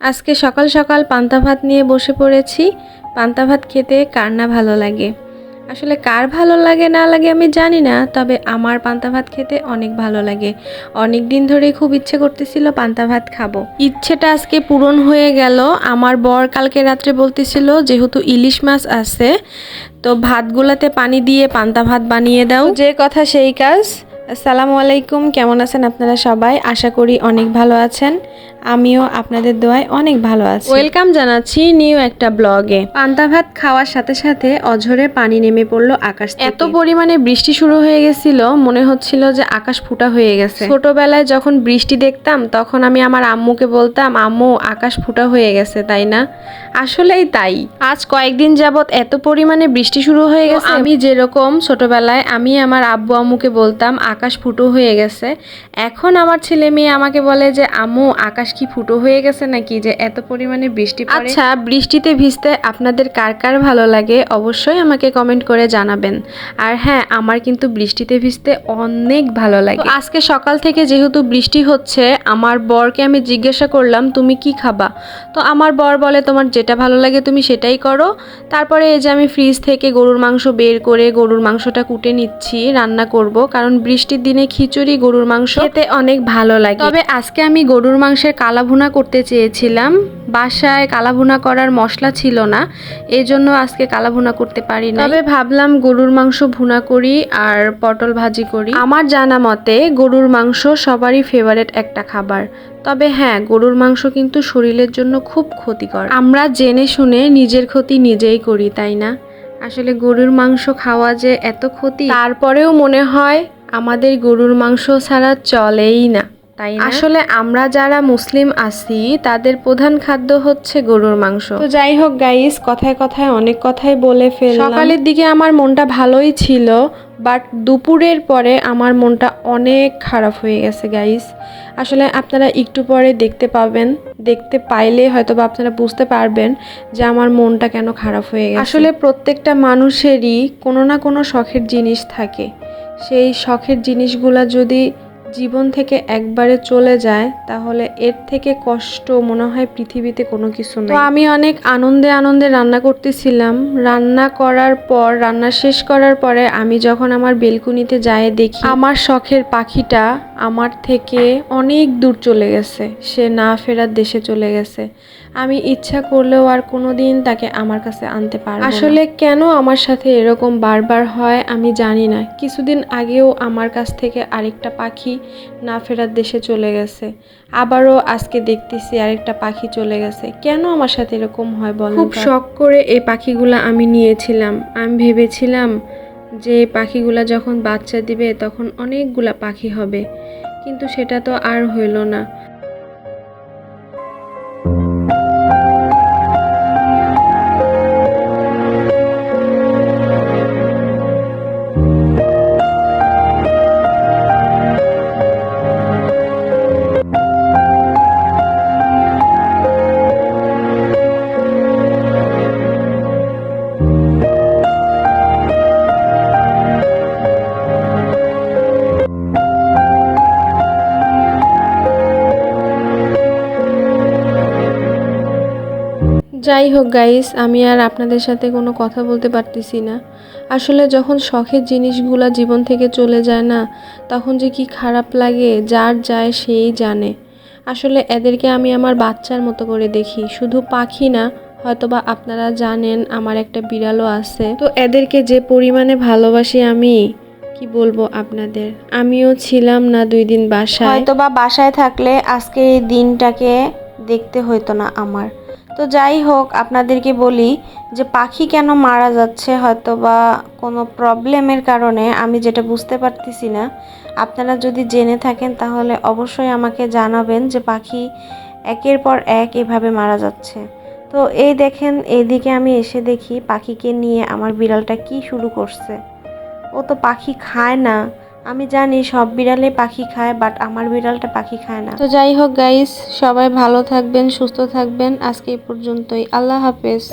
আজকে সকাল সকাল পান্তা ভাত নিয়ে বসে পড়েছি। পান্তা ভাত খেতে কার না ভালো লাগে? আসলে কার ভালো লাগে না লাগে আমি জানি না, তবে আমার পান্তা ভাত খেতে অনেক ভালো লাগে। অনেক দিন ধরেই খুব ইচ্ছে করতেছিল পান্তা ভাত খাব। ইচ্ছেটা আজকে পূরণ হয়ে গেল। আমার বর কালকে রাত্রে বলতেছিল, যেহেতু ইলিশ মাছ আছে, তো ভাতগুলাতে পানি দিয়ে পান্তা ভাত বানিয়ে দাও। যে কথা সেই কাজ। আসসালামু আলাইকুম কেমন আছেন আপনারা সবাই? আশা করি অনেক ভালো আছেন। আমিও আপনাদের দোয়ায় অনেক ভালো আছি। ওয়েলকাম জানাচ্ছি নিউ একটা ব্লগে। পান্তা ভাত খাওয়ার সাথে সাথে অঝরে পানি নেমে পড়ল আকাশ এত পরিমাণে বৃষ্টি শুরু হয়ে গেছিল মনে হচ্ছিল যে আকাশ ফুটা হয়ে গেছে। ছোটবেলায় যখন বৃষ্টি দেখতাম তখন আমি আমার আম্মুকে বলতাম আম্মু আকাশ ফুটা হয়ে গেছে তাই না? আসলেই তাই। আজ কয়েকদিন যাবৎ এত পরিমাণে বৃষ্টি শুরু হয়ে গেছে। আমি যেরকম ছোটবেলায় আমি আমার আব্বু আম্মুকে বলতাম আকাশ ফুটো হয়ে গেছে। এখন আমার ছেলে মেয়ে আমাকে বলে যে আম্মু আকাশ কি ফুটো হয়ে গেছে নাকি? যে এত পরিমাণে বৃষ্টি আচ্ছা বৃষ্টিতে ভিজতে আপনাদের কার কার ভালো লাগে অবশ্যই আমাকে কমেন্ট করে জানাবেন। আর হ্যাঁ আমার কিন্তু বৃষ্টিতে ভিজতে অনেক ভালো লাগে। আজকে সকাল থেকে যেহেতু বৃষ্টি হচ্ছে আমার বরকে আমি জিজ্ঞাসা করলাম তুমি কি খাবা? তো আমার বর বলে তোমার যেটা ভালো লাগে তুমি সেটাই করো। তারপরে এই যে আমি ফ্রিজ থেকে গরুর মাংস বের করে গরুর মাংসটা কুটে নিচ্ছি রান্না করব। কারণ বৃষ্টির দিনে খিচুড়ি গরুর মাংস খেতে অনেক ভালো লাগে। তবে আজকে আমি গরুর মাংসের কালাভুনা করতে চেয়েছিলাম। বাসায় কালাভুনা করার মশলা ছিল না এই জন্য আজকে কালাভুনা করতে পারি না তবে ভাবলাম গরুর মাংস ভুনা করি আর পটল ভাজি করি। আমার জানা মতে গরুর মাংস সবারই ফেভারেট একটা খাবার। তবে হ্যাঁ গরুর মাংস কিন্তু শরীরের জন্য খুব ক্ষতিকর। আমরা জেনে শুনে নিজের ক্ষতি নিজেই করি তাই না? আসলে গরুর মাংস খাওয়া যে এত ক্ষতি তারপরেও মনে হয় আমাদের গরুর মাংস ছাড়া চলেই না। তাই না? আসলে আমরা যারা মুসলিম আছি তাদের প্রধান খাদ্য হচ্ছে গরুর মাংস। তো যাই হোক গাইস কথায় কথায় অনেক কথাই বলে ফেললাম। সকালের দিকে আমার মনটা ভালোই ছিল বাট দুপুরের পরে আমার মনটা অনেক খারাপ হয়ে গেছে গাইস আসলে আপনারা একটু পরে দেখতে পাবেন দেখতে পাইলে হয়তো বা আপনারা বুঝতে পারবেন যে আমার মনটা কেন খারাপ হয়ে গেছে। আসলে প্রত্যেকটা মানুষেরই কোনো না কোনো শখের জিনিস থাকে। সেই শখের জিনিসগুলা যদি জীবন থেকে একবারে চলে যায়, তাহলে এর থেকে কষ্ট মনে হয় পৃথিবীতে কোনো কিছু নেই। তো আমি অনেক আনন্দে আনন্দে রান্না করতেছিলাম। রান্না করার পর, রান্না শেষ করার পরে আমি যখন আমার বেলকুনিতে যাই দেখি, আমার শখের পাখিটা আমার থেকে অনেক দূর চলে গেছে। সে না ফেরার দেশে চলে গেছে। আমি ইচ্ছা করলেও আর কোনো দিন তাকে আমার কাছে আনতে পারব আসলে কেন আমার সাথে এরকম বারবার হয় আমি জানি না। কিছুদিন আগেও আমার কাছ থেকে আরেকটা পাখি না ফেরার দেশে চলে গেছে। আবারও আজকে দেখতেছি আরেকটা পাখি চলে গেছে। কেন আমার সাথে এরকম হয় বল খুব শখ করে এই পাখিগুলো আমি নিয়েছিলাম। আমি ভেবেছিলাম যে পাখিগুলা যখন বাচ্চা দিবে তখন অনেকগুলা পাখি হবে। কিন্তু সেটা তো আর হইল না। যাই হোক গাইস, আমি আর আপনাদের সাথে কোনো কথা বলতে পারতেছি না। আসলে যখন শখের জিনিসগুলো জীবন থেকে চলে যায় না, তখন যে কি খারাপ লাগে, যার যায় সেই জানে। আসলে এদেরকে আমি আমার বাচ্চার মতো করে দেখি, শুধু পাখি না, হয়তোবা আপনারা জানেন আমার একটা বিড়ালও আছে। তো এদেরকে যে পরিমাণে ভালোবাসি আমি, কি বলব আপনাদের? আমিও ছিলাম না দুই দিন বাসায়। হয়তো বা বাসায় থাকলে আজকে এই দিনটাকে দেখতে হইতো না আমার। তো যাই হোক, আপনাদেরকে বলি যে পাখি কেন মারা যাচ্ছে হয়তো বা কোনো প্রবলেমের কারণে, আমি যেটা বুঝতে পারতেছি না। আপনারা যদি জেনে থাকেন তাহলে অবশ্যই আমাকে জানাবেন যে পাখি একের পর এক এভাবে মারা যাচ্ছে। তো এই দেখেন, এইদিকে আমি এসে দেখি পাখিকে নিয়ে আমার বিড়ালটা কি শুরু করছে। ও তো পাখি খায় না আমি জানি সব বিড়ালে পাখি খায় বাট আমার বিড়ালটা পাখি খায় না। তো যাই হোক গাইস সবাই ভালো থাকবেন, সুস্থ থাকবেন। আজকে এই পর্যন্তই। আল্লাহ হাফেজ।